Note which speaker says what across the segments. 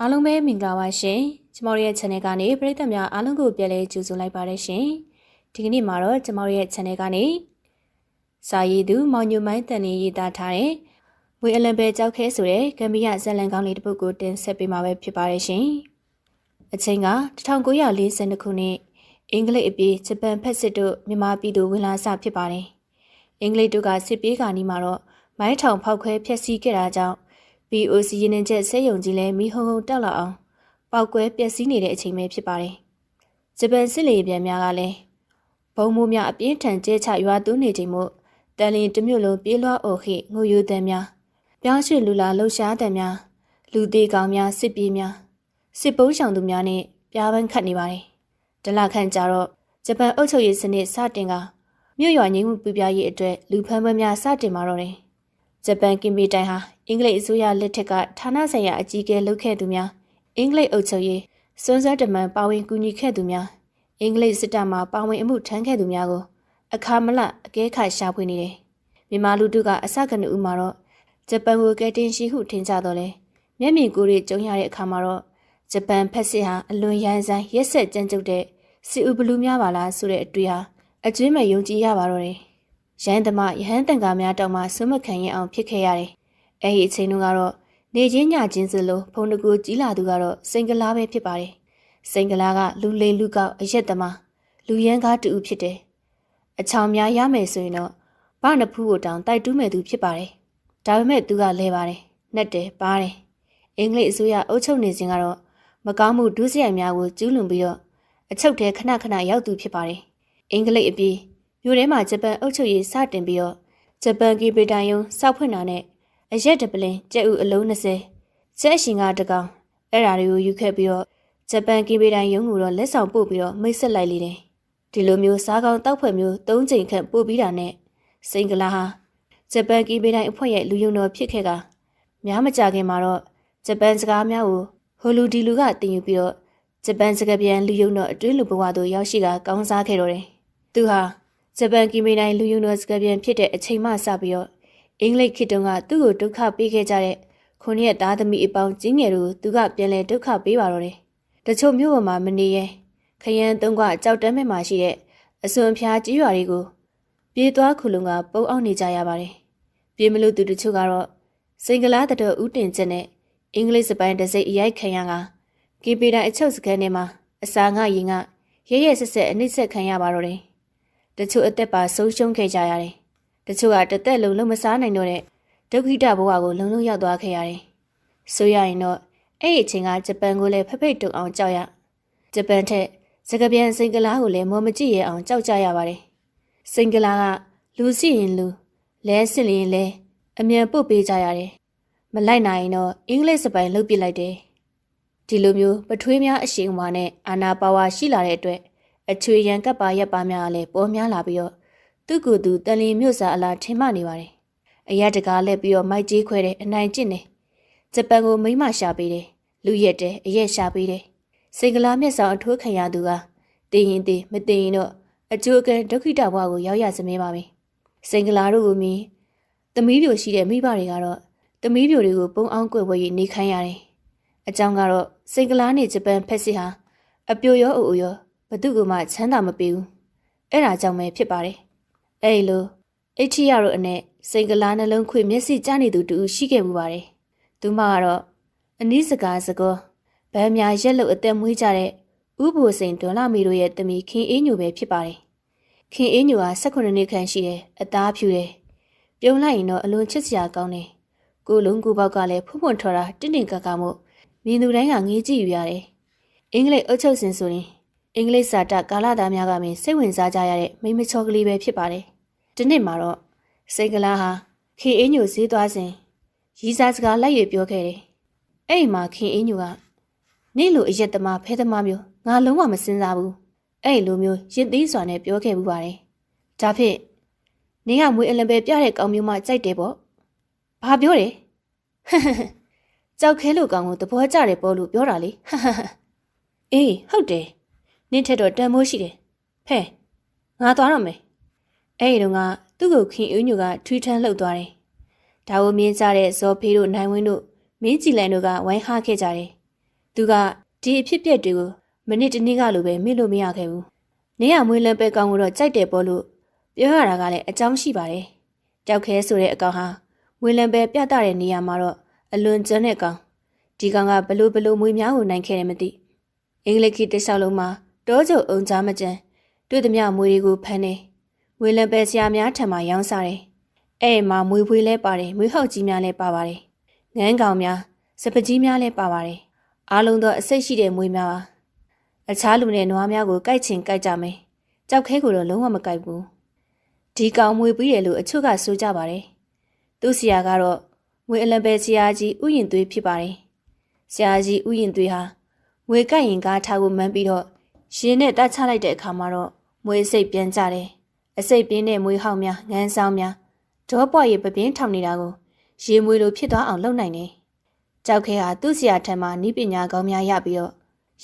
Speaker 1: အားလုံးပဲမင်္ဂလာပါရှင်ကျမတို့ရဲ့ channel ကနေပရိသတ်များအားလုံးကိုပြန်လည်ကြိုဆိုလိုက်ပါတယ်ရှင်ဒီကနေ့မှာတော့ကျမတို့ရဲ့ channel ကနေစာရည်သူမောင်ညိုမိုင်းတန်နေရေးသားထားတဲ့ဝေအလံပဲကြောက်ခဲဆိုတဲ့ဂမ်ဘီယာဇက်လန်ကောင်းလေးတစ်ပုဒ်ကိုတင်ဆက်ပေးမှာပဲဖြစ်ပါတယ်ရှင်အချိန်က1942ခုနှစ်အင်္ဂလိပ်အပြေးဂျပန်ဖက်စစ်တို့မြန်မာပြည်သူဝင်လာစဖြစ်ပါတယ်အင်္ဂလိပ်တို့ကစစ်ပြေးကနီးမှာတော့မိုင်းထောင်ဖောက်ခွဲဖျက်ဆီးခဲ့တာကြောင့် BOC ရင်းနှင်းချက်ဆေးရုံကြီးလည်းမီးဟုံဟုံတက်လာအောင်ပောက်ကွဲပျက်စီးနေတဲ့အချိန်ပဲဖြစ်ပါတယ်။ဂျပန်စစ်လေပြန်များကလည်းဘုံမိုးများအပြင်းထန်ကျဲချရွာသွန်းနေချိန်မို့တန်လင်တစ်မြို့လုံးပြေးလွှားအိုခိငိုယိုတန်များပြောင်းရွှေ့လူလာလှုပ်ရှားတန်များလူသေးကောင်များစစ်ပြေးများစစ်ပုံးဆောင်သူများနဲ့ပြားပန်းခတ်နေပါတယ်။ဒလခန့်ကြတော့ဂျပန်အုပ်ချုပ်ရေးစနစ်စတင်ကမြို့ရွာငြိမ်းမှုပြပြရေးအတွက်လူဖမ်းပွဲများစတင်มาတော့တယ်။ ဂျပန်ကင်ပီတိုင်ဟာအင်္ဂလိပ်အစိုးရလက်ထက်ကဌာနဆိုင်ရာအကြီးအကဲလုပ်ခဲ့သူများအင်္ဂလိပ်အုပ်ချုပ်ရေးစွန်းစားတမန်ပါဝင်ကူညီခဲ့သူများအင်္ဂလိပ်စစ်တပ်မှပါဝင်အမှုထမ်းခဲ့သူများကိုအခါမလအကဲခါရှာဖွေနေတယ်။မြန်မာလူထုကအစကနဦးမှာတော့ဂျပန်ကိုကယ်တင်ရှိဟုထင်ကြတော့လေမျက်မြင်ကိုယ်တွေကြုံရတဲ့အခါမှာတော့ဂျပန်ဖက်စစ်ဟာအလွန်ရန်ဆိုင်ရက်ဆက်ကြမ်းကြုတ်တဲ့စီဥဘလူးများပါလားဆိုတဲ့အတွေ့ဟာအကျွင်းမဲ့ယုံကြည်ရပါတော့တယ်။ ရန်သမားရဟန်းတန်ကားများတောင်မှဆွမခံရင်အောင်ဖြစ်ခဲ့ရတယ်။အဲဒီအချိန်တုန်းကတော့နေချင်းညချင်းစလို့ဖုန်တကူကြီးလာသူကတော့စိန်ကလားပဲဖြစ်ပါတယ်။စိန်ကလားကလူလိမ်လူကောက်အရက်သမားလူရန်ကားတူဖြစ်တယ်။အချောင်များရမယ်ဆိုရင်တော့ဗနဖူးကိုတောင်တိုက်တူးမဲ့သူဖြစ်ပါတယ်။ဒါပေမဲ့သူကလဲပါတယ်။နှက်တယ်ပါတယ်။အင်္ဂလိပ်အစိုးရအုပ်ချုပ်နေစဉ်ကတော့မကောင်းမှုဒုစရိုက်များကိုကျူးလွန်ပြီးတော့အချုပ်ထဲခဏခဏရောက်သူဖြစ်ပါတယ်။အင်္ဂလိပ်အပြီး မြို့ထဲမှာဂျပန်အုပ်ချုပ်ရေးစတင်ပြီးတော့ဂျပန်ကီပီတိုင်ယုံစောက်ဖွင့်တာနဲ့အရက်တပလင်ကျက်ဥအလုံး20ကျက်ရှင်ကတကောင်အဲ့ဓာတွေကိုယူခဲ့ပြီးတော့ဂျပန်ကီပီတိုင်ယုံကိုတော့လက်ဆောင်ပို့ပြီးတော့မိတ်ဆက်လိုက်လေတယ်ဒီလိုမျိုးစားကောင်းတောက်ဖွဲ့မျိုး၃ချိန်ခန့်ပို့ပြီးတာနဲ့စိန်ကလာဟာဂျပန်ကီပီတိုင်အဖွဲ့ရဲ့လူယုံတော်ဖြစ်ခဲ့ကများမကြခင်မှာတော့ဂျပန်စကားများကိုဟိုလူဒီလူကတင်ယူပြီးတော့ဂျပန်စကားပြန်လူယုံတော်အတွင်းလူဘဝသို့ရောက်ရှိကကောင်းစားခဲ့တော့တယ်သူဟာ ဂျပန်ကီမီတိုင်းလူယုံတော်စကားပြန်ဖြစ်တဲ့အချိန်မှစပြီးတော့အင်္ဂလိပ်ခေတ်တုန်းကသူ့ကိုဒုက္ခပေးခဲ့ကြတဲ့ခုနှစ်သားသမီးအပေါင်းကြီးငယ်တို့သူကပြန်လဲဒုက္ခပေးပါတော့တယ်။တချို့မြို့ပေါ်မှာမနေရဲခရမ်းသုံးကကြောက်တမ်းမဲ့မှာရှိတဲ့အစွန်ဖျားကြီးရွာတွေကိုပြေးသွားခုလုံကပုံအောင်နေကြရပါတယ်။ပြေးမလို့သူတချို့ကတော့စိန်ကလားတတော်ဥတင်ချက်နဲ့အင်္ဂလိပ်စပိုင်းတစ်စိတ်အရိုက်ခံရကကီပီတိုင်းအချုပ်စခန်းထဲမှာအစာငရင်ကရဲရဲဆက်ဆက်အနစ်ဆက်ခံရပါတော့တယ်။ တချို့အသက်ပါဆုံးရှုံးခဲ့ကြရတယ်။တချို့ကတသက်လုံးလုံးမစားနိုင်တော့တဲ့ဒုက္ခိတဘဝကိုလုံလုံရောက်သွားခဲ့ရတယ်။ဆိုရရင်တော့အဲ့ဒီအချိန်ကဂျပန်ကိုလည်းဖဖိတ်တုံအောင်ကြောက်ရ။ဂျပန်ထက်စကပြန်စိန်ကလားကိုလည်းမော်မကြည့်ရအောင်ကြောက်ကြရပါတယ်။စိန်ကလားကလူစီရင်လူလဲစစ်လရင်လဲအမြန်ပုတ်ပေးကြရတယ်။မလိုက်နိုင်ရင်တော့အင်္ဂလိပ်စပိုင်လှုပ်ပစ်လိုက်တယ်။ဒီလိုမျိုးပထွေးများအရှိန်အဝါနဲ့အာနာပါဝါရှိလာတဲ့အတွက် အချွေရန်ကပ်ပါရက်ပါများလည်းပေါ်များလာပြီးတော့သူ့ကိုယ်သူတန်လီမြို့စာအလားထင်မှနေပါတယ်။အရက်တကားလက်ပြီးတော့မိုက်ကြီးခွဲတဲ့အနိုင်ကျင့်တယ်။ဂျပန်ကိုမိမရှာပေးတယ်။လူရက်တယ်အရက်ရှာပေးတယ်။စိန်ကလာမျက်စောင်အထိုးခံရသူကတင်းရင်တင်းမတင်းရင်တော့အကျိုးအကဲဒုက္ခိတဘဝကိုရောက်ရစမြဲပါပဲ။စိန်ကလာတို့ကိုမြင်သမီးပြိုရှိတဲ့မိဘတွေကတော့သမီးပြိုတွေကိုပုံအောင်ကွယ်ဝဲရေးနေခိုင်းရတယ်။အကြောင်းကတော့စိန်ကလာနဲ့ဂျပန်ဖက်စစ်ဟာအပြိုရောအူရော ဘသူကမှချမ်းသာမပေးဘူး။အဲ့ဒါကြောင့်ပဲဖြစ်ပါတယ်။အဲ့လိုအချီရတို့အနဲ့စိန်ကလာနှလုံးခွေမျက်စိကျနေသူတူရှိခဲ့မှုပါတယ်။သူမကတော့အနည်းစကားစကောဗန်းများရက်လို့အသက်မွေးကြတဲ့ဥပ္ပိုလ်စိန်ဒေါ်လာမီတို့ရဲ့တမီခင်အေးညိုပဲဖြစ်ပါတယ်။ခင်အေးညိုဟာ18နှစ်ခန့်ရှိတယ်အသားဖြူတယ်။ပြုံးလိုက်ရင်တော့အလွန်ချစ်စရာကောင်းတယ်။ကိုလုံးကိုပေါက်ကလည်းဖုံဖုံထော်တာတင့်တင့်ကကမို့မြင်သူတိုင်းကငေးကြည့်ယူရတယ်။အင်္ဂလိပ်အုပ်ချုပ်စင်ဆိုရင် အင်္ဂလိပ်စာတကာလာသားများကမင်းစိတ်ဝင်စားကြရတဲ့မိမချောကလေးပဲဖြစ်ပါတယ်။ဒီနေ့မှာတော့စိတ်ကလားဟာခင်အင်းညိုဈေးသွားစဉ်ရီစာစကားလိုက်ရပြောခဲ့တယ်။အဲ့ဒီမှာခင်အင်းညိုကနေ့လိုအရက်သမားဖဲသမားမျိုးငါလုံးဝမစင်စားဘူး။အဲ့လိုမျိုးရစ်သေးစွာနဲ့ပြောခဲ့မှုပါတယ်။ဒါဖြင့်နင်းကမွေးအလံပဲပြတဲ့ကောင်မျိုးမှကြိုက်တယ်ပေါ့။ဘာပြောတယ်။ကြောက်ခဲလို့ကောင်ကိုသဘောကျတယ်ပေါ့လို့ပြောတာလေ။အေးဟုတ်တယ်။ နင်းထက်တော့တန်မိုးရှိတယ်။ဖဲငါသွားတော့မယ်။အဲ့ဒီတော့ကသူ့ကိုခင်ဦးညိုကထွေးထမ်းလှုပ်သွားတယ်။ဒါကိုမြင်ကြတဲ့ဇော်ဖေးတို့နိုင်ဝင်းတို့မင်းကြည်လန်တို့ကဝိုင်းဟားခဲ့ကြတယ်။သူကဒီအဖြစ်ပြက်တွေကိုမိနစ်တစ်နေ့ကလိုပဲမေ့လို့မရခဲ့ဘူး။နေရမွေးလန်းပဲကောင်းလို့ကြိုက်တယ်ပေါ့လို့ပြောရတာကလည်းအကြောင်းရှိပါတယ်။တောက်ခဲဆိုတဲ့အကောင်ဟာမွေးလန်းပဲပြတ်တဲ့နေရာမှာတော့အလွန်ကျန်းတဲ့ကောင်ဒီကောင်ကဘလို့ဘလို့မွေးများကိုနိုင်ခဲ့တယ်မသိ။အင်္ဂလိပ်ခေတ်တစ်လျှောက်လုံးမှာ တောကျုပ်အုံကြားမကြမ်းတွေ့သည်မမွေတွေကိုဖမ်းနေမွေးလန်းပဲဆရာများထံမှာရောင်းစားတယ်။အဲ့မှာမွေဖွေးလဲပါတယ်မွေးဟောက်ကြီးများလဲပါပါတယ်။ငန်းကောင်များစပကြီးများလဲပါပါတယ်။အားလုံးသောအစိတ်ရှိတဲ့မွေများပါ။အခြားလူနဲ့နွားများကိုကြိုက်ချင်ကြိုက်ကြမယ်။ကြောက်ခဲကိုတော့လုံးဝမကြိုက်ဘူး။ဒီကောင်မွေပြီးတယ်လို့အချို့ကဆိုကြပါတယ်။သူ့ဆရာကတော့ငွေအလံပဲဆရာကြီးဥယျင်သွေးဖြစ်ပါတယ်။ဆရာကြီးဥယျင်သွေးဟာငွေကြိုက်ရင်ကားထားကိုမှန်းပြီးတော့ ရှင်နဲ့တတ်ချလိုက်တဲ့အခါမှာတော့မွေစိတ်ပြန်ကြတယ်။အစိတ်ပြင်းတဲ့မွေဟောက်များငန်းဆောင်များဒေါပွားရပပင်းထောင်နေတာကိုရေမွေလိုဖြစ်သွားအောင်လုပ်နိုင်တယ်။ကြောက်ခဲဟာသူ့ဆရာထံမှာဤပညာကောင်းများရပြီးတော့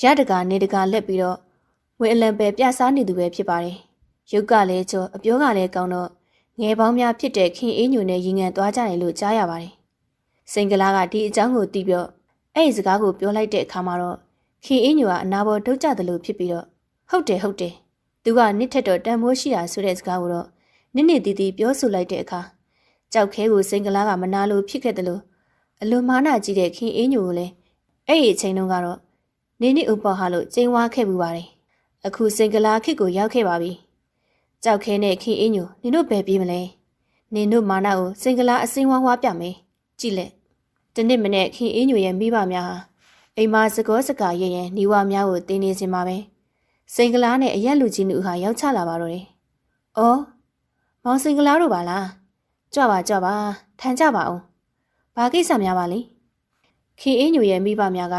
Speaker 1: ရတကနေတကာလက်ပြီးတော့ငွေအလံပဲပြစားနေသူပဲဖြစ်ပါတယ်။ရုပ်ကလည်းချောအပြောကလည်းကောင်းတော့ငယ်ပေါင်းများဖြစ်တဲ့ခင်အေးညိုနဲ့ရင်ငံသွားကြတယ်လို့ကြားရပါတယ်။စိန်ကလာကဒီအကြောင်းကိုသိပြီးအဲ့ဒီစကားကိုပြောလိုက်တဲ့အခါမှာတော့ ခင်အေးညိုကအနာဘောဒုတ်ကြတယ်လို့ဖြစ်ပြီးတော့ဟုတ်တယ်ဟုတ်တယ်သူကနစ်ထက်တော့တန်မိုးရှိတာဆိုတဲ့စကားကိုတော့နစ်နစ်တီတီပြောဆိုလိုက်တဲ့အခါကြောက်ခဲကိုစိန်ကလာကမနာလို့ဖြစ်ခဲ့တယ်လို့အလွန်မာနာကြီးတဲ့ခင်အေးညိုကိုလည်းအဲ့ဒီအချိန်တုန်းကတော့နေနေဥပဟာလို့ကျင်းဝါခဲ့ပူပါတယ်အခုစိန်ကလာခစ်ကိုရောက်ခဲ့ပါပြီကြောက်ခဲနဲ့ခင်အေးညိုနင်တို့ဘယ်ပြေးမလဲနင်တို့မာနာကိုစိန်ကလာအစင်းဝါးဝါပြမယ်ကြည့်လက်တနေ့မနေ့ခင်အေးညိုရဲ့မိဘများဟာ အိမ်မှာစကောစကာရဲရဲနေဝါများကိုတင်းနေစင်ပါပဲစိန်ကလာနဲ့အရက်လူကြီးနုဟာရောက်ချလာပါတော့တယ်။အော်မောင်စိန်ကလာတို့ပါလား။ကြွပါကြွပါထိုင်ကြပါအောင်။ဘာကိစ္စများပါလဲ။ခင်အင်းညူရဲ့မိဘများက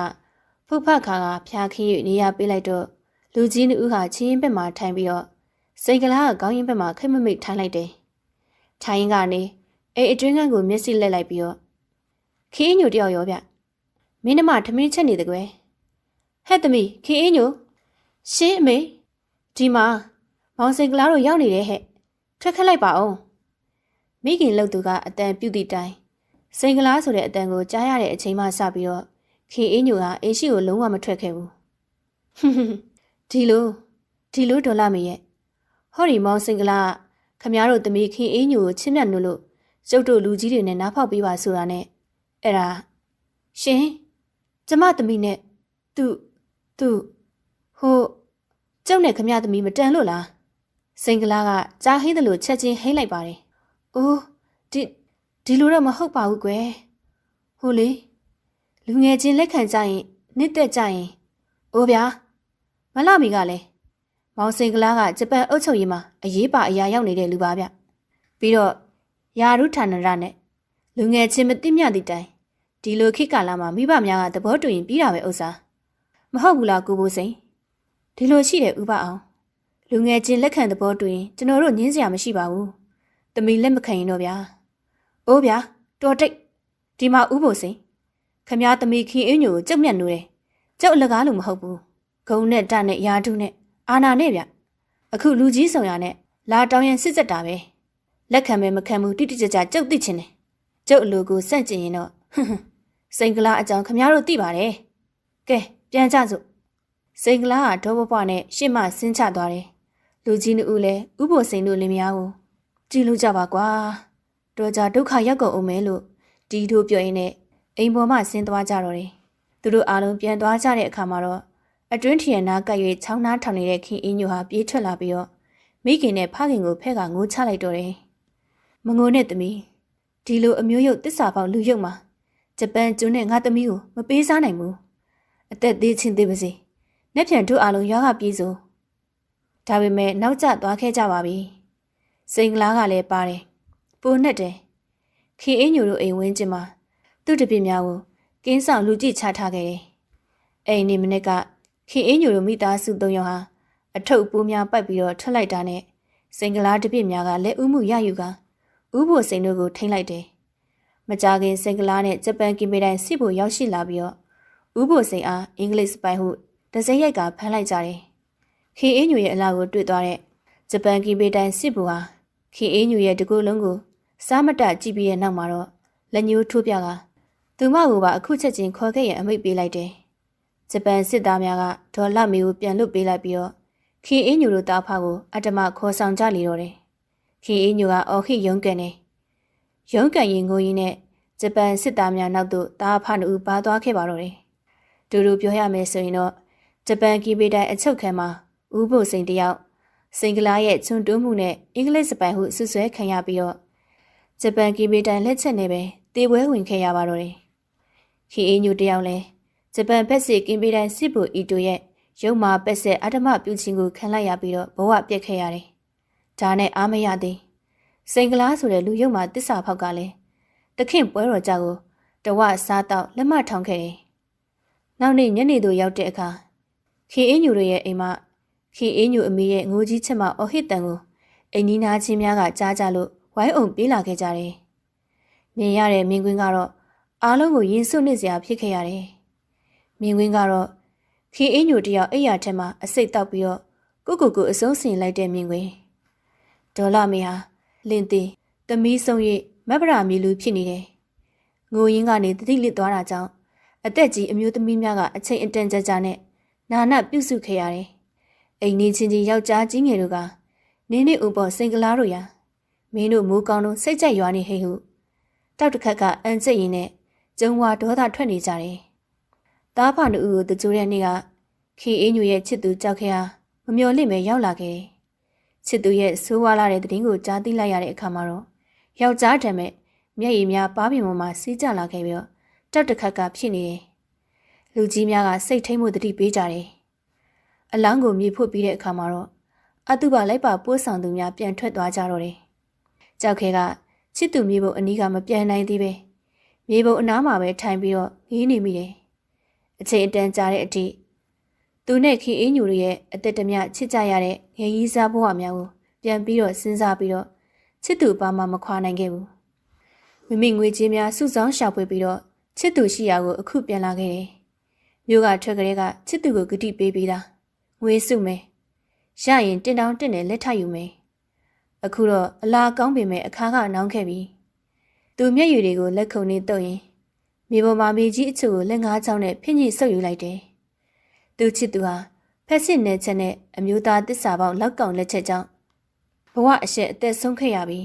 Speaker 1: ဖုတ်ဖတ်ခါကဖျားခင်း၍နေရပေးလိုက်တော့လူကြီးနုဟာချင်းရင်ဘက်မှာထိုင်ပြီးတော့စိန်ကလာကခေါင်းရင်ဘက်မှာခိတ်မမိတ်ထိုင်လိုက်တယ်။ထိုင်ရင်ကနေအဲအတွင်းကန်းကိုမျက်စိလက်လိုက်ပြီးတော့ခင်အင်းညူတယောက်ရောဗျ။ မင်းနမထမင်းချက်နေတယ်ကွယ်။ဟဲ့သမီးခင်အင်းညူရှင်းအမေဒီမှာမောင်စင်ကလာတို့ရောက်နေတယ်ဟဲ့ထွက်ခက်လိုက်ပါအောင်မိခင်လှုပ်သူကအတန်ပြုတ်သည့်တိုင်စင်ကလာဆိုတဲ့အတန်ကိုကြားရတဲ့အချိန်မှစပြီးတော့ခင်အင်းညိုကအိရှိကိုလုံးဝမထွက်ခဲ့ဘူးဒီလိုဒီလိုဒေါ်လာမရဲ့ဟောဒီမောင်စင်ကလာခမည်းတော်တမီးခင်အင်းညိုကိုချစ်မြတ်နိုးလို့ကျုပ်တို့လူကြီးတွေနဲ့နားဖောက်ပေးပါဆိုတာနဲ့အဲ့ဒါရှင် ကျမတမီးနဲ့သူ့သူ့ဟိုကျုပ်နဲ့ခမရသမီးမတန်လို့လားစိန်ကလာကကြားဟိတယ်လို့ချက်ချင်းဟိလိုက်ပါတယ်အိုးဒီဒီလိုတော့မဟုတ်ပါဘူးကွယ်ဟိုလေလူငယ်ချင်းလက်ခံကြရင်နှစ်သက်ကြရင်အိုးဗျာမလာမီကလည်းမောင်စိန်ကလာကဂျပန်အုပ်ချုပ်ရေးမှာအရေးပါအရာရောက်နေတဲ့လူပါဗျပြီးတော့ယာရုဌာနရနဲ့လူငယ်ချင်းမသိမြသည့်တိုင် ဒီလိုခေတ်ကာလမှာမိဘများကသဘောတူရင်ပြီးတာပဲဥစ္စာမဟုတ်ဘူးလားကိုဘိုးစိန်ဒီလိုရှိတယ်ဥပအောင်လူငယ်ချင်းလက်ခံသဘောတူရင်ကျွန်တော်တို့ညင်းစရာမရှိပါဘူးတမီလက်မခံရင်တော့ဗျာအိုးဗျာတော်တိတ်ဒီမှာဥဖို့စိန်ခမားတမီခင်အင်းညိုကိုကြောက်မြတ်နိုးတယ်ကြောက်အလကားလို့မဟုတ်ဘူးဂုံနဲ့တနဲ့ယာတုနဲ့အာနာနဲ့ဗျအခုလူကြီးဆောင်ရနဲ့လာတောင်းရင်စစ်စစ်တာပဲလက်ခံမဲမခံဘူးတိတိကျကျကြောက်သိချင်တယ်ကျုပ်အလိုကိုစန့်ကျင်ရင်တော့ဟွန်း စိန်ကလာအကြောင်းခမားတို့သိပါတယ်ကဲပြန်ကြစို့စိန်ကလာကဒေါဘဘနဲ့ရှစ်မဆင်းချသွားတယ်လူကြီးနှစ်ဦးလည်းဥဖို့စိန်တို့လင်မယားကိုကြည့်လို့ကြပါကွာတော်ကြဒုက္ခရောက်ကုန်အောင်မဲလို့ဒီတို့ပြောရင်းနဲ့အိမ်ပေါ်မှဆင်းသွားကြတော့တယ်သူတို့အားလုံးပြန်သွားကြတဲ့အခါမှာတော့အတွင်းထရနာကပ်၍ချောင်းနားထောင်နေတဲ့ခင်အင်းညိုဟာပြေးထွက်လာပြီးတော့မိခင်နဲ့ဖခင်ကိုဖက်ကငိုချလိုက်တော့တယ်မငိုနဲ့သမီးဒီလိုအမျိုးရုပ်တစ္ဆာပေါက်လူရုပ်မှာ ဂျပန်ကျွန်းနဲ့ငါသမီးကိုမပေးစားနိုင်ဘူးအသက်သေးချင်းသေးပါစေ။လက်ဖြံတို့အားလုံးရွာကပြေးစို့။ဒါပေမဲ့နောက်ကျသွားခဲ့ကြပါပြီ။စိန်ကလားကလည်းပါတယ်။ပိုနဲ့တယ်။ခင်အင်းညိုတို့အိမ်ဝင်းကျင်မှာသူ့တပည့်များကိုကင်းဆောင်လူကြည့်ချထားခဲ့တယ်။အိမ်နေမနစ်ကခင်အင်းညိုတို့မိသားစုသုံးယောက်ဟာအထုပ်ပိုးများပိုက်ပြီးတော့ထွက်လိုက်တာနဲ့စိန်ကလားတပည့်များကလက်ဦးမှုရယူကဥဖို့စိန်တို့ကိုထိမ့်လိုက်တယ်။ မကြခင်စိန်ကလားနဲ့ဂျပန်ကင်မီတိုင်းစစ်ဖို့ရောက်ရှိလာပြီးတော့ဥဖို့စိန်အားအင်္ဂလိပ်စပိုင်ဟုတစက်ရိုက်ကဖမ်းလိုက်ကြတယ်။ခေအေးညူရဲ့အလားကိုတွေ့သွားတဲ့ဂျပန်ကီဘေတိုင်းစစ်ဘူဟာခေအေးညူရဲ့တကူလုံးကိုစားမတကြည့်ပြီးတဲ့နောက်မှာတော့လက်ညှိုးထိုးပြကသူမကိုပါအခုချက်ချင်းခေါ်ခဲ့ရအမိတ်ပေးလိုက်တယ်။ဂျပန်စစ်သားများကဒေါ်လာမီကိုပြန်လွတ်ပေးလိုက်ပြီးတော့ခင်အင်းညူတို့တားဖကိုအတ္တမခေါ်ဆောင်ကြလေတော့တယ်ခင်အင်းညူကအော်ခိရုံးကန်နေ ရုံးကန်ရင်ငိုရင်းနဲ့ဂျပန်စစ်သားများနောက်သို့တားဖနှူပါသွားခဲ့ပါတော့တယ်တူတူပြောရမယ်ဆိုရင်တော့ဂျပန်ကီပီတိုင်အချုပ်ခံမှာဥပုစိန်တယောက်စင်္ဂလာရဲ့ချွန်တွန်းမှုနဲ့အင်္ဂလိပ်စပိုင်ဟုဆွဆွဲခံရပြီးတော့ဂျပန်ကီပီတိုင်လက်ချက်နဲ့ပဲတေပွဲဝင်ခဲ့ရပါတော့တယ်ခင်အင်းညူတယောက်လဲဂျပန်ဘက်စစ်ကင်ပီတိုင်စစ်ဘူအီတိုရဲ့ရုံမာပက်ဆက်အဓမ္မပြုခြင်းကိုခံလိုက်ရပြီးတော့ဘဝပြက်ခဲ့ရတယ်။ဒါနဲ့အားမရသေး။ စိန်ကလားဆိုတဲ့လူရုံမာတစ္ဆာဖောက်ကလည်းတခင်ပွဲတော်ကြကိုတဝစားတော့လက်မထောင်ခဲ့တယ်။နောက်နေ့ညနေတို့ရောက်တဲ့အခါခင်အင်းညူတို့ရဲ့အိမ်မှာခင်အင်းညူအမေရဲ့ငိုကြီးချက်မအော်ဟစ်တန်ကိုအိမ်နီးနားချင်းများကကြားကြလို့ဝိုင်းအောင်ပြေးလာခဲ့ကြတယ်။မြင်ရတဲ့မင်းကွင်းကတော့အားလုံးကိုရင်စွန့်နေစရာဖြစ်ခဲ့ရတယ်။မြင်ကွင်းကတော့ခီအင်းညိုတယောက်အိယာထက်မှအစိတ်တောက်ပြီးတော့ကိုကိုကိုအစုံးစင်လိုက်တဲ့မြင်ကွင်းဒေါ်လာမေဟာ လင်းသေးသမီးဆုံးရိပ်မက်ဗရာမီလူဖြစ်နေတယ်။ငိုရင်းကနေတတိလစ်သွားတာကြောင့်အသက်ကြီးအမျိုးသမီးများကအချိန်အတန်ကြာကြာနဲ့နာနာပြုစုခဲ့ရတယ်။အိမ်နေချင်းချင်းယောက်ျားကြီးငယ်တို့ကနင်းနေဥပေါ်စင်ကလားတို့ရာမင်းတို့မိုးကောင်းတို့စိတ်ကြိုက်ရွာနေဟိဟုတောက်တစ်ခတ်ကအန်ကျက်ရင်နဲ့ကျုံဝါဒေါသထွက်နေကြတယ်။တားဖာနူကိုတကြိုတဲ့နေ့ကခီအင်းညူရဲ့ချစ်သူကြောက်ခဲဟာမမျော်လင့်ပဲရောက်လာခဲ့တယ်။ ချစ်သူရဲ့ဆိုးဝါးလာတဲ့တည်င်းကိုကြားသိလိုက်ရတဲ့အခါမှာတော့ယောက်ျားတံမဲ့မျက်ရည်များပါးပြင်ပေါ်မှာစီးကျလာခဲ့ပြီးတော့တောက်တစ်ခတ်ကဖြစ်နေတယ်။လူကြီးများကစိတ်ထိတ်မှုတတိပေးကြတယ်။အလောင်းကိုမြေဖို့ပြီးတဲ့အခါမှာတော့အတုပါလိုက်ပါပိုးဆောင်သူများပြန်ထွက်သွားကြတော့တယ်။ကြောက်ခဲကချစ်သူမြေပုံအနီးကမပြန်နိုင်သေးပဲမြေပုံအနားမှာပဲထိုင်ပြီးတော့ငေးနေမိတယ်။အချိန်အတန်ကြာတဲ့အထိ သူနဲ့ခင်အင်းညူတို့ရဲ့အသက်တမျှချစ်ကြရတဲ့ငယ်ကြီးစားဘဝများကိုပြန်ပြီးတော့စဉ်းစားပြီးတော့ချစ်သူပါမှမခွာနိုင်ခဲ့ဘူး။မိမိငွေကြေးများစုဆောင်းရှာဖွေပြီးတော့ချစ်သူရှိရာကိုအခုပြန်လာခဲ့တယ်။မြို့ကထွက်ကလေးကချစ်သူကိုဂတိပေးပြီးသား။ငွေစုမယ်။ရရင်တင်တောင်းတင်နဲ့လက်ထယူမယ်။အခုတော့အလားကောင်းပေမဲ့အခါကနောင်းခဲ့ပြီ။သူမျက်ရည်တွေကိုလက်ခုံနဲ့တုပ်ရင်မြေပေါ်မှာမြေကြီးအချို့ကိုလက်ငါးချောင်းနဲ့ဖိညိဆုပ်ယူလိုက်တယ်။ သူချစ်သူဟာဖက်စစ်နယ်ချက်နဲ့အမျိုးသားတစ္ဆာပေါင်းလောက်ကောင်လက်ချက်ကြောင့်ဘဝအရှက်အသက်ဆုံးခဲ့ရပြီ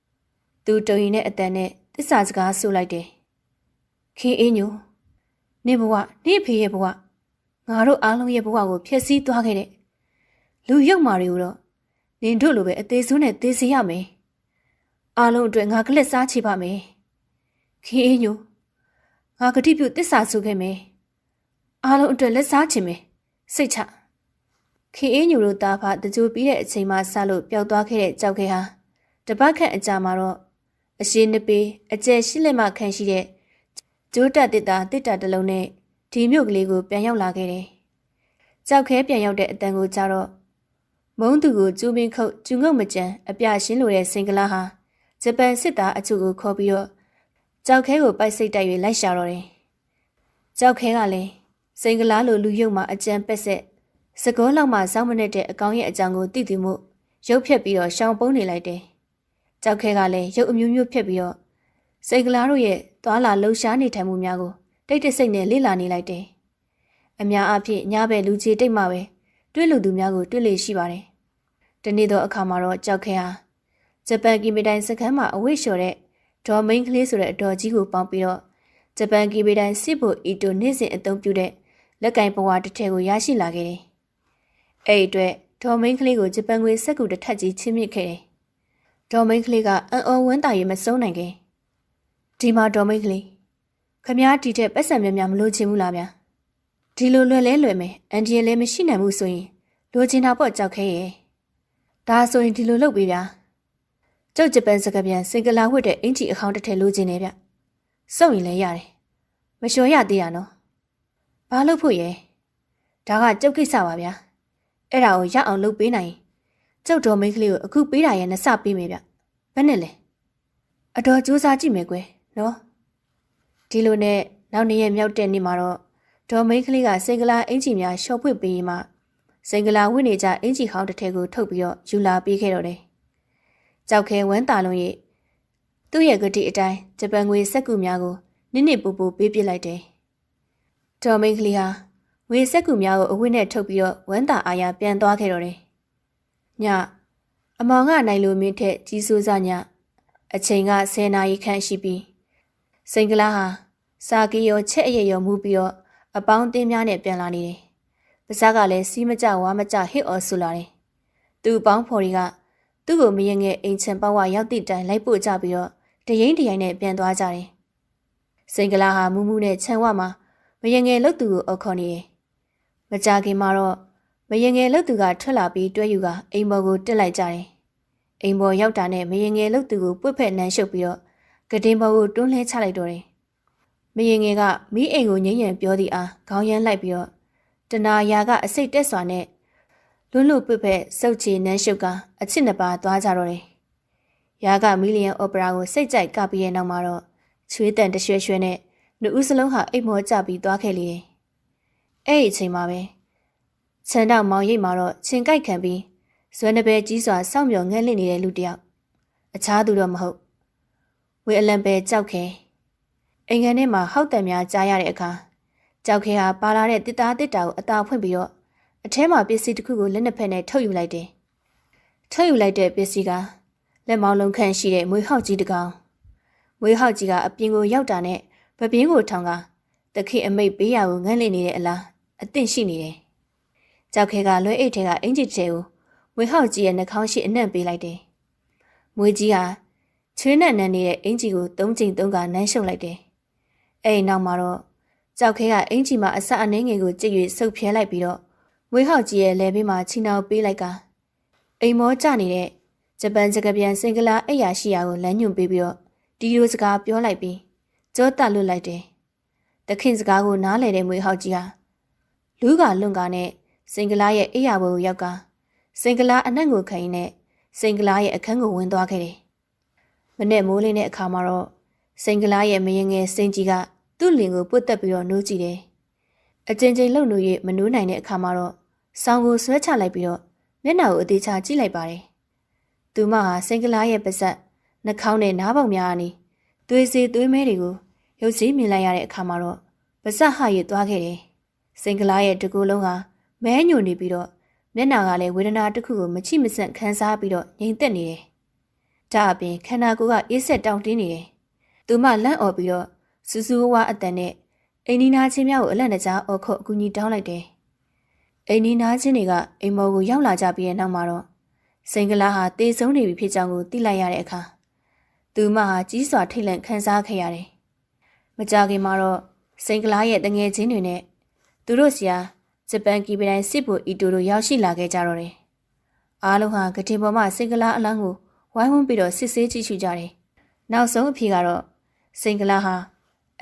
Speaker 1: ။သူတုံရင်နဲ့အတန်နဲ့တစ္ဆာစကားဆိုလိုက်တယ်။ခေအင်းညိုနေဘဝနေဖေရဲ့ဘဝငါတို့အားလုံးရဲ့ဘဝကိုဖျက်ဆီးသွားခဲ့တဲ့လူရုပ်မာတွေကိုတော့နင်တို့လိုပဲအသေးဆုံးနဲ့သေစေရမယ်။အားလုံးအတွက်ငါကလစ်စားချပါမယ်။ခေအင်းညိုငါကတိပြုတစ္ဆာဆိုခဲ့မယ်။ အားလုံးအတွက်လက်စားချင်မယ်။စိတ်ချ။ခေအေးညူတို့သားဖတကြိုပြီးတဲ့အချိန်မှစလို့ပျောက်သွားခဲ့တဲ့ကြောက်ခဲဟာတပတ်ခန့်အကြာမှာတော့အရှိနှစ်ပေအကျယ်ရှိလက်မှခန့်ရှိတဲ့ကျိုးတက်တစ်တာတစ်တာတစ်လုံးနဲ့ဒီမြို့ကလေးကိုပြန်ရောက်လာခဲ့တယ်။ကြောက်ခဲပြန်ရောက်တဲ့အတန်ကိုကြားတော့မုံသူကိုကျူးပင်းခုတ်ကျူငုတ်မကြံအပြရှင်းလိုတဲ့စင်ကလာဟာဂျပန်စစ်သားအချို့ကိုခေါ်ပြီးတော့ကြောက်ခဲကိုပိုက်စိတ်တိုက်၍လိုက်ရှာတော့တယ်။ကြောက်ခဲကလည်း စိန်ကလားလိုလူရုပ်မှာအကြံပက်ဆက်စကောလောက်မှစောင်းမနဲ့တဲ့အကောင်ရဲ့အကြောင်းကိုသိသိမှုရုပ်ဖြက်ပြီးတော့ရှောင်ပုန်းနေလိုက်တယ်။ကြောက်ခဲကလည်းရုပ်အမျိုးမျိုးဖြက်ပြီးတော့စိန်ကလားတို့ရဲ့သွာလာလှုပ်ရှားနေထိုင်မှုများကိုတိတ်တဆိတ်နဲ့လေ့လာနေလိုက်တယ်။အများအားဖြင့်ညဘက်လူကြီးတိတ်မှပဲတွေ့လူသူများကိုတွေ့လေရှိပါတယ်။ဒီနေ့တော့အခါမှာတော့ကြောက်ခဲဟာဂျပန်ကီမီတိုင်စခန်းမှာအဝိလျှော်တဲ့ဒေါ်မိန်ကလေးဆိုတဲ့အတော်ကြီးကိုပေါင်းပြီးတော့ဂျပန်ကီဘီတိုင်းစစ်ဘိုအီတိုနေ့စဉ်အသုံးပြုတဲ့ လက်ကင်ပဝါတစ်ထည်ကိုရရှိလာခဲ့တယ်။အဲ့ဒီအတွက်ဒေါ်မိန်ကလေးကိုဂျပန်ငွေစက်ကူတစ်ထပ်ကြီးချင်းမြစ်ခဲ့တယ်။ဒေါ်မိန်ကလေးကအံ့ဩဝမ်းသာရမဆုံးနိုင်ခဲ့။ဒီမှာဒေါ်မိန်ကလေးခမားတီတဲ့ပတ်စံများများမလို့ချင်ဘူးလားဗျာ။ဒီလိုလွယ်လဲလွယ်မယ်အန်ဒီရဲ့လည်းမရှိနိုင်ဘူးဆိုရင်လိုချင်တာပေါ့ကြောက်ခဲရဲ့။ဒါဆိုရင်ဒီလိုလုပ်ပေးဗျာ။ကျုပ်ဂျပန်စကားပြန်စင်ကလာဝတ်တဲ့အင်ဂျီအခေါင်းတစ်ထည်လိုချင်နေဗျစုပ်ရင်လည်းရတယ်မလျှော်ရသေးရနော် ဘာလို့ဖို့ရဲဒါကကျုပ်ကိစ္စပါဗျာအဲ့ဒါကိုရအောင်လုပ်ပေးနိုင်ကျုပ်တော်မိန်းကလေးကိုအခုပေးတာရဲ့နှစပေးမယ်ဗျဘယ်နဲ့လဲအတော်စူးစမ်းကြည့်မယ်ကွယ်နော်ဒီလိုနဲ့နောက်နေ့ရက်မြောက်တဲ့နေ့မှာတော့ဒေါ်မိန်းကလေးကစင်ကလာအင်ဂျီများရှော့ဖွင့်ပေးရင်မှစင်ကလာဝင့်နေကြအင်ဂျီဟောင်းတစ်ထည်ကိုထုတ်ပြီးတော့ယူလာပေးခဲ့တော့တယ်ကြောက်ခဲဝမ်းတာလုံးရဲ့သူ့ရဲ့ဂတိအတိုင်းဂျပန်ငွေစက်ကူများကိုနစ်နစ်ပူပူပေးပစ်လိုက်တယ်။ ဒေါ်မိန်ကလေးဟာငွေစက်ကူများကိုအဝတ်နဲ့ထုတ်ပြီးတော့ဝမ်းသာအားရပြန်သွားခဲ့တော့တယ်။ညအမောင်ကနိုင်လိုမင်းထက်ကြီးစိုးစားညအချိန်က10နာရီခန့်ရှိပြီးစိန်ကလာဟာစာကီရောချက်အရရောမှုပြီးတော့အပေါင်းအသင်းများနဲ့ပြန်လာနေတယ်။ပါးစားကလည်းစီးမကြဝါမကြဟစ်အော်ဆူလာတယ်။သူ့ပေါင်းဖော်တွေကသူ့ကိုမရင်ငယ်အိမ်ချင်ပေါဝရောက်သည့်တိုင်လိုက်ပို့ကြပြီးတော့တရင်တရိုင်နဲ့ပြန်သွားကြတယ်။စိန်ကလာဟာမူးမူးနဲ့ခြံဝမှာ မရင်ငယ်လုတ်သူကိုအုပ်ခေါ်နေတယ်။မကြခင်မှာတော့မရင်ငယ်လုတ်သူကထွက်လာပြီးတွဲယူကအိမ်ပေါ်ကိုတက်လိုက်ကြတယ်။အိမ်ပေါ်ရောက်တာနဲ့မရင်ငယ်လုတ်သူကိုပွတ်ဖက်နှမ်းရှုပ်ပြီးတော့ကတင်ပေါ်ကိုတွန်းလှဲချလိုက်တော့တယ်။မရင်ငယ်ကမိအိမ်ကိုငိမ့်ရန်ပြောသည့်အားခေါင်းရမ်းလိုက်ပြီးတော့တနာယာကအစိတ်တက်စွာနဲ့လွန်းလွပွတ်ဖက်စုပ်ချီနှမ်းရှုပ်ကအချစ်နှစ်ပါးသွားကြတော့တယ်။ယာကမီလီယံအော်ပရာကိုစိတ်ကြိုက်ကပြီးတဲ့နောက်မှာတော့ချွေးတန်တရွှဲရွှဲနဲ့ နှုတ်ဦးစလုံးဟာအိမ်မောကျပြီးသွားခဲ့လေတယ်။အဲ့ဒီအချိန်မှာပဲခြံတော့မောင်ရိပ်မှာတော့ချင်းကြိုက်ခံပြီးဇွဲနှပဲကြီးစွာစောင့်မျှော်ငှက်လင့်နေတဲ့လူတစ်ယောက်အခြားသူတော့မဟုတ်ဝေအလံပဲကြောက်ခဲအိမ်ငန်းထဲမှာဟောက်တံများကြားရတဲ့အခါကြောက်ခဲဟာပါလာတဲ့တစ်သားတစ်တာကိုအသာဖွင့်ပြီးတော့အထဲမှာပစ္စည်းတစ်ခုကိုလက်နှစ်ဖက်နဲ့ထုတ်ယူလိုက်တယ်။ထုတ်ယူလိုက်တဲ့ပစ္စည်းကလက်မောင်းလုံးခန့်ရှိတဲ့မွေဟောက်ကြီးတစ်ကောင်မွေဟောက်ကြီးကအပြင်ကိုရောက်တာနဲ့ ပပင်းကိုထောင်ကတခိအမိတ်ပေးရကိုငန်းလင့်နေတဲ့အလားအသင့်ရှိနေတယ်။ကြောက်ခဲကလွဲအိတ်ထဲကအင်ဂျီတဲကိုမွေဟောက်ကြီးရဲ့နှာခေါင်းရှိအနှံ့ပေးလိုက်တယ်။မွေကြီးဟာချွေးနဲ့နန်းနေတဲ့အင်ဂျီကိုသုံးချိန်သုံးကနမ်းရှုပ်လိုက်တယ်။အဲဒီနောက်မှာတော့ကြောက်ခဲကအင်ဂျီမှာအစအနှင်းငယ်ကိုကြည့်၍ဆုပ်ဖြဲလိုက်ပြီးတော့မွေဟောက်ကြီးရဲ့လယ်ဘေးမှာချီနှောင်ပေးလိုက်ကအိမ်မောကျနေတဲ့ဂျပန်စကားပြန်စင်ကလာအိယာရှိယာကိုလမ်းညွှန်ပေးပြီးတော့ဒီလိုစကားပြောလိုက်ပြီး ကြောတက်လွတ်လိုက်တယ်။တခင်စကားကိုနားလည်တဲ့မွေဟောက်ကြီးဟာလူးကလွန့်ကနဲ့စင်ကလာရဲ့အိယာဘိုကိုရောက်ကစင်ကလာအနက်ကိုခိုင်းနဲ့စင်ကလာရဲ့အခန်းကိုဝင်သွားခဲ့တယ်။မနဲ့မိုးလင်းတဲ့အခါမှာတော့စင်ကလာရဲ့မရင်ငယ်စင်ကြီးကသူ့လင်ကိုပုတ်တက်ပြီးတော့နှိုးကြည့်တယ်။အကျဉ်းချင်းလှုပ်လို့၍မနှိုးနိုင်တဲ့အခါမှာတော့ဆောင်းကိုဆွဲချလိုက်ပြီးတော့မျက်နှာကိုအသေးချကြည့်လိုက်ပါတယ်။သူမဟာစင်ကလာရဲ့ပါဇက်နှာခေါင်းနဲ့နားပေါက်များအနေ သွေးစီသွေးမဲတွေကိုရုပ်စည်းမြင်လိုက်ရတဲ့အခါမှာတော့ပါဇက်ဟရည်သွားခဲ့တယ်။စင်ကလာရဲ့တကူလုံးဟာမဲညိုနေပြီးတော့မျက်နှာကလည်းဝေဒနာတစ်ခုကိုမချိမဆန့်ခံစားပြီးတော့ငြိမ်သက်နေတယ်။ဒါအပြင်ခန္ဓာကိုယ်ကအေးဆက်တောင့်တင်းနေတယ်။သူမလန့်អော်ပြီးတော့စူးစူးဝါးအတန်နဲ့အိမ်နီနာချင်းများကိုအလန့်တကြားအော်ခုတ်အကူကြီးတောင်းလိုက်တယ်။အိမ်နီနာချင်းတွေကအိမ်မော်ကိုရောက်လာကြပြီးတဲ့နောက်မှာတော့စိန်ကလာဟာတေဆုံးနေပြီဖြစ်ကြောင်းကိုသိလိုက်ရတဲ့အခါ သူမဟာကြီးစွာထိတ်လန့်ခံစားခဲ့ရတယ်။မကြခင်မှာတော့စိန်ကလာရဲ့တငယ်ချင်းတွေနဲ့သူတို့စီယာဂျပန်ကီပတိုင်းစစ်ဘူအီတိုတို့ရောက်ရှိလာခဲ့ကြတော့တယ်။အားလုံးဟာကတိပေါ်မှာစိန်ကလာအလန်းကိုဝိုင်းဝန်းပြီးတော့စစ်ဆေးကြည့်ရှုကြတယ်။နောက်ဆုံးအဖြေကတော့စိန်ကလာဟာ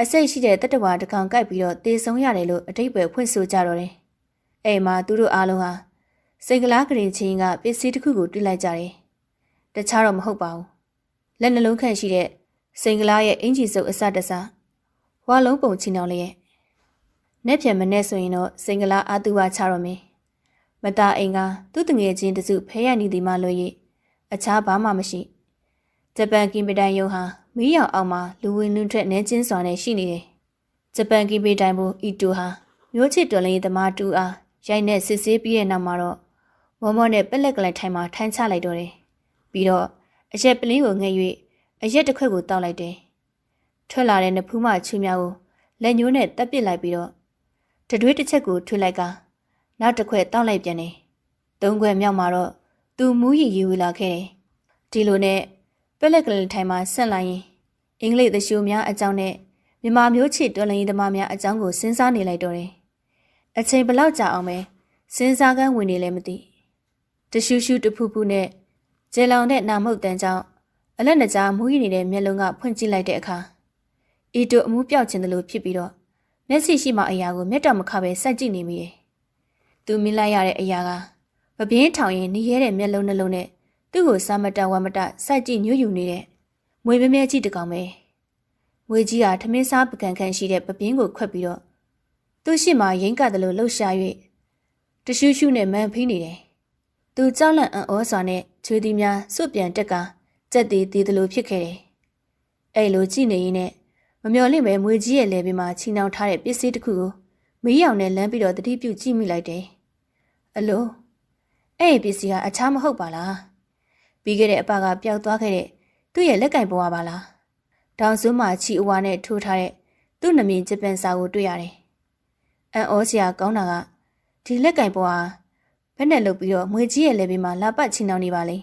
Speaker 1: အစိတ်ရှိတဲ့တတဝါတကောင်ကိုက်ပြီးတော့တေဆုံးရတယ်လို့အတိတ်ပဲဖွင့်ဆိုကြတော့တယ်။အဲ့မှာသူတို့အားလုံးဟာစိန်ကလာကရင်ချင်းကပစ္စည်းတစ်ခုကိုတွေ့လိုက်ကြတယ်။တခြားတော့မဟုတ်ပါဘူး။ လက်နှလုံးခန့်ရှိတဲ့စိန်ကလာရဲ့အင်ဂျီစုပ်အစတစားဝါလုံးပုံချီနှောင်လျက်နဲ့ပြန်မနဲ့ဆိုရင်တော့စိန်ကလာအာသူဝါချတော့မယ်။မตาအိမ်ကသူ့တငယ်ချင်းတစုဖဲရနေသည်မှလွှဲ၍အခြားဘာမှမရှိ။ဂျပန်ကင်ပတိုင်ယုံဟာမီးရောင်အောက်မှာလူဝင်လူထွက်နေချင်းစွာနဲ့ရှိနေတယ်။ဂျပန်ကင်ပတိုင်ဘူအီတိုဟာမျိုးချစ်တော်လေးသမားတူအားရိုက်နဲ့စစ်ဆေးပြီးတဲ့နောက်မှာတော့မောမောနဲ့ပက်လက်ကလေးထိုင်မှာထိုင်ချလိုက်တော့တယ်။ပြီးတော့ အရက်ပလင်းကိုငှက်၍အရက်တစ်ခွက်ကိုတောက်လိုက်တယ်။ထွက်လာတဲ့နဖူးမချွေးများကိုလက်ညှိုးနဲ့တက်ပစ်လိုက်ပြီးတော့တတွေးတစ်ချက်ကိုထွေးလိုက်ကနောက်တစ်ခွက်တောက်လိုက်ပြန်တယ်။သုံးခွက်မြောက်မှာတော့သူမူးရီရီဝလာခဲ့တယ်။ဒီလိုနဲ့ပက်လက်ကလေးထိုင်မှာဆက်လိုက်ရင်အင်္ဂလိပ်သရှိုးများအကြောင်းနဲ့မြန်မာမျိုးချစ်တော်လင်းသမားများအကြောင်းကိုစဉ်းစားနေလိုက်တော့တယ်။အချိန်ဘလောက်ကြာအောင်ပဲစဉ်းစားကန်းဝင်နေလဲမသိ။တရှူးရှူးတဖူးဖူးနဲ့ ကျေလောင်တဲ့နာမုတ်တန်ကြောင့်အလက်နကြားမူးရီနေတဲ့မျက်လုံးကဖွင့်ကြည့်လိုက်တဲ့အခါအီတိုအမှုပြောက်ခြင်းတလို့ဖြစ်ပြီးတော့မျက်စိရှိမှအရာကိုမျက်တော်မခပဲစိုက်ကြည့်နေမိတယ်။သူမြင်လိုက်ရတဲ့အရာကပပြင်းထောင်ရင်နေရတဲ့မျက်လုံးနှလုံးနဲ့သူ့ကိုစာမတဝမတစိုက်ကြည့်ညှို့ယူနေတဲ့မွေပြမဲကြီးတကောင်ပဲ။မွေကြီးကထမင်းစားပကံခန့်ရှိတဲ့ပပြင်းကိုခွက်ပြီးတော့သူ့ရှိမှရိမ့်ကတယ်လို့လှုပ်ရှား၍တရှူးရှူးနဲ့မန်ဖိနေတယ်။ သူကြောက်လန့်အံ့ဩစွာနဲ့ချွေးသီးများစွတ်ပြန်တက်ကကြက်သေးသေးတယ်လို့ဖြစ်ခဲ့တယ်။အဲ့လိုကြည့်နေရင်နဲ့မမျော်လင့်ပဲမွေကြီးရဲ့လဲပြီးမှချီနှောင်ထားတဲ့ပစ္စည်းတစ်ခုကိုမီးရောင်နဲ့လမ်းပြီးတော့တတိပြုတ်ကြည့်မိလိုက်တယ်အလိုအဲ့ဒီပစ္စည်းကအခြားမဟုတ်ပါလားပြီးခဲ့တဲ့အပကပျောက်သွားခဲ့တဲ့သူ့ရဲ့လက်ကင်ပေါ်ပါလားတောင်စုမှချီအဝါနဲ့ထိုးထားတဲ့သူ့နမင်ဂျပန်စာကိုတွေ့ရတယ်အန်အောစရာကောင်းတာကဒီလက်ကင်ပေါ်ဟာ ဘက်နဲ့လုတ်ပြီးတော့မွေကြီးရဲ့လက်ဘေးမှာလာပတ်ချင်အောင်နေပါလေ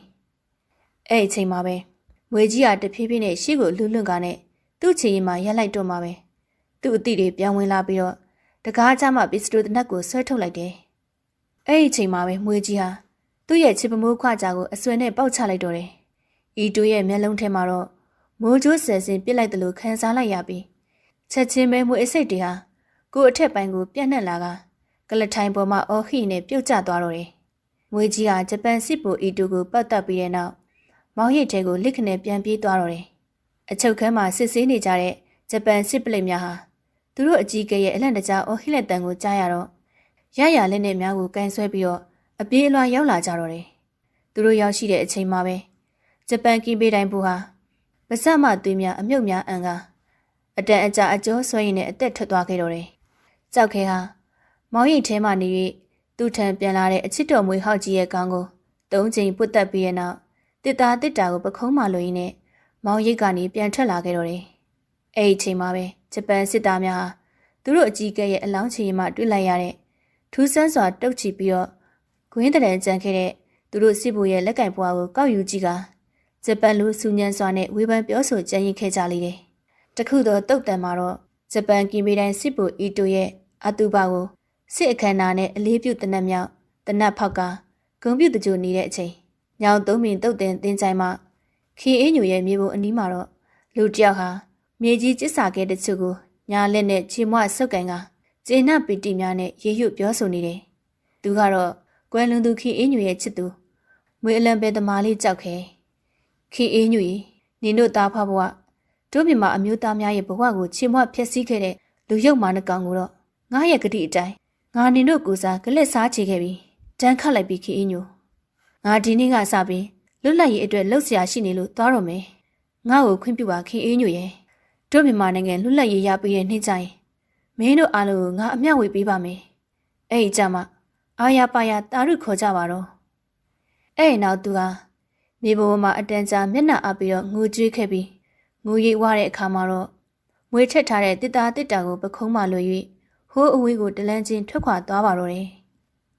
Speaker 1: အဲ့ဒီအချိန်မှာပဲမွေကြီးကတဖြည်းဖြည်းနဲ့ရှေ့ကိုလှုပ်လွန့်ကနဲ့သူ့ချီရင်မှာရက်လိုက်တော့မှာပဲသူ့အသည့်တွေပြောင်းဝင်လာပြီးတော့တကားချမှပစ္စတိုတနက်ကိုဆွဲထုတ်လိုက်တယ်အဲ့ဒီအချိန်မှာပဲမွေကြီးဟာသူ့ရဲ့ချစ်ပမိုးခွကြကိုအဆွဲနဲ့ပေါက်ချလိုက်တော့တယ်ဤတူရဲ့မျက်လုံးထဲမှာတော့မိုးကြိုးဆယ်စင်ပြစ်လိုက်တယ်လို့ခံစားလိုက်ရပြီးချက်ချင်းပဲမွေအစိတ်တွေဟာကိုယ်အထက်ပိုင်းကိုပြန့်နှံ့လာက ကလထိုင်ပေါ်မှာအော်ဟီနဲ့ပြုတ်ကျသွားတော့တယ်။မွေကြီးဟာဂျပန်စစ်ဗိုလ်အီတူကိုပတ်သက်ပြီးတဲ့နောက်မောင်ရိပ်ထဲကိုလစ်ခနဲ့ပြန်ပြေးသွားတော့တယ်။အချုပ်ခန်းမှာစစ်ဆေးနေကြတဲ့ဂျပန်စစ်ပလိတ်များဟာသူတို့အကြီးကဲရဲ့အလန့်တကြားအော်ဟီလက်တန်ကိုကြားရတော့ရရလက်နဲ့များကိုကန်ဆွဲပြီးတော့အပြေးအလွှာရောက်လာကြတော့တယ်။သူတို့ရောက်ရှိတဲ့အချိန်မှာပဲဂျပန်ကီဘေးတိုင်းဘူဟာပါစမသွေးများအမြုပ်များအန်ကအတန်အကြအကျော်ဆွဲရင်နဲ့အသက်ထွက်သွားခဲ့တော့တယ်။ကြောက်ခဲဟာ မောင်ရိပ်ထဲမှနေ၍သူ့ထံပြန်လာတဲ့အချစ်တော်မွေဟောက်ကြီးရဲ့ကောင်းကိုသုံးချိန်ပုတ်တက်ပြီးတဲ့နောက်တစ်သားတစ်တာကိုပခုံးမှလိုရင်းနဲ့မောင်ရိပ်ကနေပြန်ထွက်လာခဲ့တော့တယ်။အဲ့ဒီချိန်မှာပဲဂျပန်စစ်သားများဟာသူတို့အကြီးကဲရဲ့အလောင်းချီရင်မှတွေ့လိုက်ရတဲ့ထူးဆန်းစွာတုတ်ချီပြီးတော့ဂွင်းတရံကြံခဲ့တဲ့သူတို့စစ်ဗိုလ်ရဲ့လက်ကင်ပွားကိုကောက်ယူကြည့်ကဂျပန်လူစူညံစွာနဲ့ဝေဖန်ပြောဆိုကြံရင်ခဲ့ကြလိမ့်တယ်။တခုသောတုတ်တန်မှာတော့ဂျပန်ကီမီတိုင်းစစ်ဗိုလ်အီတိုရဲ့အတူပါကို စစ်အခမ်းအနားနဲ့အလေးပြုတနက်မြောက်တနက်ဖောက်ကဂုံပြုတ်တကြိုနေတဲ့အချိန်ညောင်သုံးမင်တုတ်တင်တင်းချိုင်မှခင်အင်းညူရဲ့မြေပုံအနီးမှာတော့လူတယောက်ဟာမြေကြီးကျစ်စာခဲ့တဲ့သူကိုညာလက်နဲ့ခြေမွဆုပ်ကန်ကဂျေနပီတီများနဲ့ရေရွတ်ပြောဆိုနေတယ်။သူကတော့ကွယ်လွန်သူခင်အင်းညူရဲ့ချစ်သူမွေအလံပဲသမားလေးကြောက်ခဲခင်အင်းညူကြီးနင်တို့သားဖဘွားတို့မြမအမျိုးသားများရဲ့ဘဝကိုခြေမွဖျက်ဆီးခဲ့တဲ့လူရုပ်မာနကောင်ကိုတော့ငါရဲ့ဂတိအတိုင်း ငါနင်တို့ကိုစားဂလက်စားချေခဲ့ပြီတန်းခတ်လိုက်ပြီခင်အင်းညိုငါဒီနေ့ကစပြီးလွတ်လပ်ရေးအတွက်လှုပ်ရှားရှိနေလို့သွားတော့မယ်ငါ့ကိုခွင့်ပြုပါခင်အင်းညိုရဲ့တို့မြန်မာနိုင်ငံလွတ်လပ်ရေးရပြီးတဲ့နေ့ကျရင်မင်းတို့အားလုံးကိုငါအမျှဝေပေးပါမယ်အဲ့ဒီကြမှာအာရပါရတာရုခေါ်ကြပါတော့အဲ့ဒီနောက်သူဟာမြေပေါ်မှာအတန်ကြာမျက်နှာအပ်ပြီးတော့ငိုကြွေးခဲ့ပြီးငိုရိပ်ဝတဲ့အခါမှာတော့မွေးထက်ထားတဲ့တစ်တာတစ်တာကိုပခုံးမှလွှ၍ ဟိုးအဝေးကိုတလန်းချင်းထွက်ခွာသွားပါတော့တယ်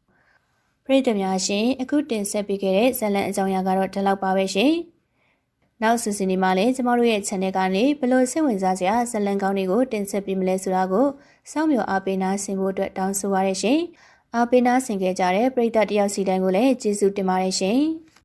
Speaker 1: ။ပရိသတ်များရှင်အခုတင်ဆက်ပေးခဲ့တဲ့ဇလံအကြောင်းအရာကတော့ဒီလောက်ပါပဲရှင်။နောက်စီစဉ်ဒီမှာလည်းကျမတို့ရဲ့ channel ကနေဘလို့စိတ်ဝင်စားစရာဇလံကောင်းတွေကိုတင်ဆက်ပေးမလဲဆိုတာကိုစောင့်မျှော်အားပေးနာဆင်ဖို့အတွက်တောင်းဆိုပါရရှင်။အားပေးနာဆင်ခဲ့ကြတဲ့ပရိသတ်တယောက်စီတိုင်းကိုလည်းကျေးဇူးတင်ပါတယ်ရှင်။